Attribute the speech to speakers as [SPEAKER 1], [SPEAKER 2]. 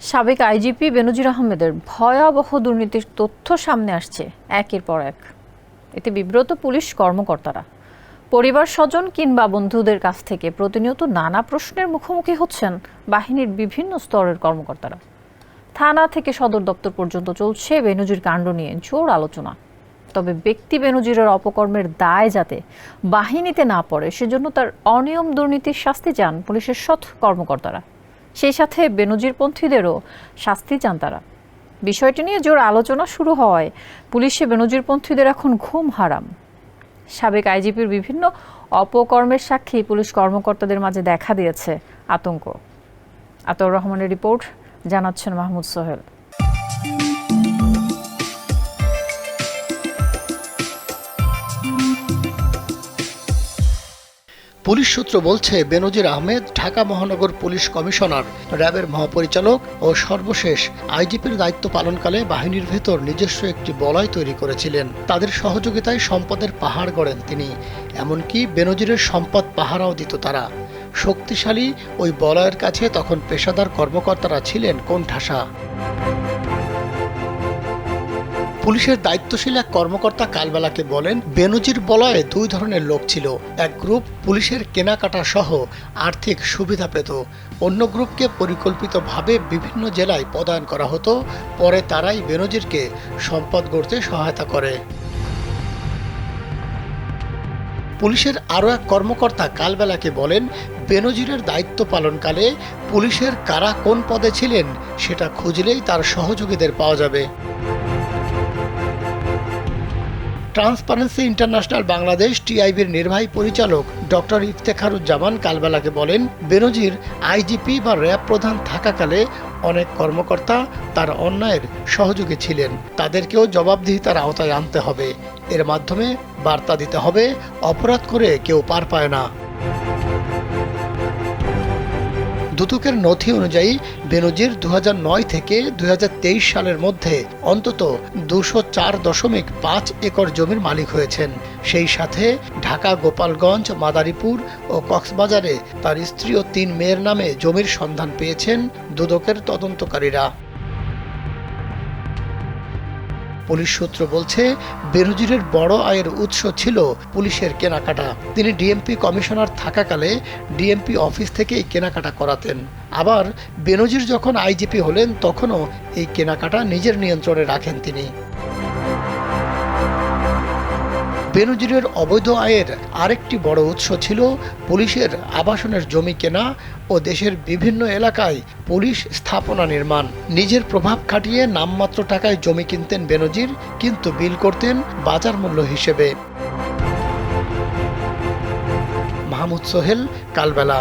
[SPEAKER 1] সাবেক আইজিপি বেনজির আহমেদের ভয়াবহ দুর্নীতির তথ্য সামনে আসছে একের পর এক। এতে বিব্রত পুলিশ কর্মকর্তারা। পরিবার স্বজন কিংবা বন্ধুদের কাছ থেকে প্রতিনিয়ত নানা প্রশ্নের মুখোমুখি হচ্ছেন বাহিনীর বিভিন্ন স্তরের কর্মকর্তারা। থানা থেকে সদর দপ্তর পর্যন্ত চলছে বেনজির কাণ্ড নিয়ে জোর আলোচনা। তবে ব্যক্তি বেনজিরের অপকর্মের দায় যাতে বাহিনীতে না পড়ে, সেজন্য তার অনিয়ম দুর্নীতির শাস্তি চান পুলিশের সৎ কর্মকর্তারা। সেই সাথে বেনজিরপন্থীদেরও শাস্তি চান তারা। বিষয়টি নিয়ে জোর আলোচনা শুরু হওয়ায় পুলিশে বেনজিরপন্থীদের এখন ঘুম হারাম। সাবেক আইজিপির বিভিন্ন অপকর্মের সাক্ষী পুলিশ কর্মকর্তাদের মাঝে দেখা দিয়েছে আতঙ্ক। আতর রহমানের রিপোর্ট, জানাচ্ছেন মাহমুদ সোহেল।
[SPEAKER 2] পুলিশ সূত্র বলছে, বেনজির আহমেদ, ঢাকা মহানগর পুলিশ কমিশনার, র্যাবের মহাপরিচালক ও সর্বশেষ আইজিপির দায়িত্ব পালনকালে বাহিনীর ভেতর নিজস্ব একটি বলয় তৈরি করেছিলেন। তাদের সহযোগিতায় সম্পদের পাহাড় গড়েন তিনি। এমনকি বেনজিরের সম্পদ পাহারাও দিত তারা। শক্তিশালী ওই বলয়ের কাছে তখন পেশাদার কর্মকর্তারা ছিলেন কোণঠাসা। পুলিশের দায়িত্বশীল এক কর্মকর্তা কালবেলাকে বলেন, বেনজির বলয়ে দুই ধরনের লোক ছিল। এক গ্রুপ পুলিশের কেনাকাটা সহ আর্থিক সুবিধা পেত। অন্য গ্রুপকে পরিকল্পিতভাবে বিভিন্ন জেলায় পদায়ন করা হতো। পরে তারাই বেনজিরকে সম্পদ গড়তে সহায়তা করে। পুলিশের আরও এক কর্মকর্তা কালবেলাকে বলেন, বেনজিরের দায়িত্ব পালনকালে পুলিশের কারা কোন পদে ছিলেন, সেটা খুঁজলেই তার সহযোগীদের পাওয়া যাবে। ট্রান্সপারেন্সি ইন্টারন্যাশনাল বাংলাদেশ টিআইবির নির্বাহী পরিচালক ডক্টর ইফতেখারুজ্জামান কালবেলাকে বলেন, বেনজির আইজিপি বা র্যাব প্রধান থাকাকালে অনেক কর্মকর্তা তার অন্যায়ের সহযোগী ছিলেন। তাদেরকেও জবাবদিহিতার আওতায় আনতে হবে। এর মাধ্যমে বার্তা দিতে হবে, অপরাধ করে কেউ পার পায় না। দুদকের নথি অনুযায়ী বেনজির দু থেকে দু হাজার তেইশ সালের মধ্যে অন্তত দুশো চার দশমিক পাঁচ একর জমির মালিক হয়েছেন। সেই সাথে ঢাকা, গোপালগঞ্জ, মাদারীপুর ও কক্সবাজারে তার স্ত্রী ও তিন মেয়ের নামে জমির সন্ধান পেয়েছেন দুদকের তদন্তকারীরা। পুলিশ সূত্র বলছে বেনজিরের বড় আয়ের উৎস ছিল পুলিশের কেনাকাটা। তিনি ডিএমপি কমিশনার থাকাকালে ডিএমপি অফিস থেকেই কেনাকাটা করাতেন। আবার বেনজির যখন আইজিপি হলেন, তখনও এই কেনাকাটা নিজের নিয়ন্ত্রণে রাখেন তিনি। বেনজিরের অবৈধ আয়ের আরেকটি বড় উৎস ছিল পুলিশের আবাসনের জমি কেনা ও দেশের বিভিন্ন এলাকায় পুলিশ স্থাপনা নির্মাণ। নিজের প্রভাব খাটিয়ে নামমাত্র টাকায় জমি কিনতেন বেনজির, কিন্তু বিল করতেন বাজার মূল্য হিসেবে। মাহমুদ সোহেল, কালবেলা।